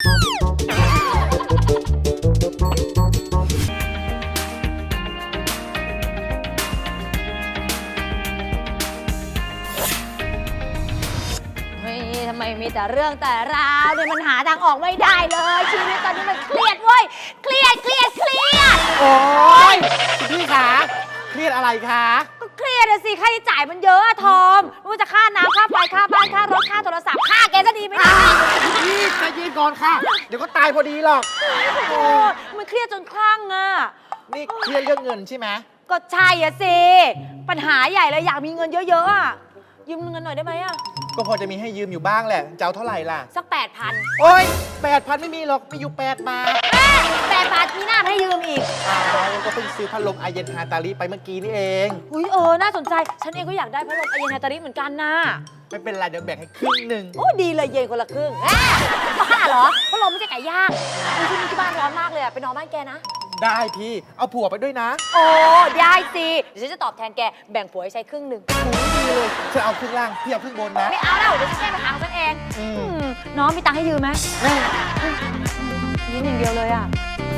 เฮ้ยทำไมมีแต่เรื่องแต่ราวเนี่ยมันหาทางออกไม่ได้เลย ชีวิตตอนนี้มันเครียดเว้ย เครียดเครียดเครียด โอ้ยคุณพี่คะเครียดอะไรคะ ก็เครียดอะสิค่าใช้จ่ายมันเยอะอะทอมไม่ว่าจะค่าน้ำค่าไฟค่าบ้านค่า ก่อนค่ะ เดี๋ยวก็ตายพอดีหรอก โอ้ยมันเครียดจนคลั่งอะนี่เครียดเรื่องเงินใช่ไหมก็ใช่อะสิ ปัญหาใหญ่เลยอยากมีเงินเยอะๆอะยืมเงินหน่อยได้ไหมอะก็พอจะมีให้ยืมอยู่บ้างแหละจะเอาเท่าไหร่ล่ะ สักแปดพันโอ้ยแปดพันไม่มีหรอกมีอยู่แปดบาทแปดบาทมีหน้ามาให้ยืมอีกอ้าวก็เพิ่งซื้อพัดลมไอเย็นฮาตาลีไปเมื่อกี้นี่เอง อุ้ยเออ น่าสนใจ ฉันเองก็อยากได้พัดลมไอเย็นนาตาริเหมือนกันนะ ไม่เป็นไรเดี๋ยวแบ่งให้ครึ่งหนึ่งโอ้ดีเลยเย็นคนละครึ่งแหมบ้าเหรอพัดลมไม่ใช่ไก่ย่างอุ๊ยที่นี่ที่บ้านร้อนมากเลยอะไปนอนบ้านแกนะ ได้พี่ เอาผัวไปด้วยนะโอ้ได้สิเดี๋ยวฉันจะตอบแทนแกแบ่งผัวให้ใช้ครึ่งหนึ่งโอ้ดีเลยเธอเอาครึ่งล่างพี่เอาครึ่งบนนะ ไม่เอาแล้วเดี๋ยวฉันแก้ปัญหาของฉันเองอืมอืมน้องมีตังค์ให้ยืมไหมยืม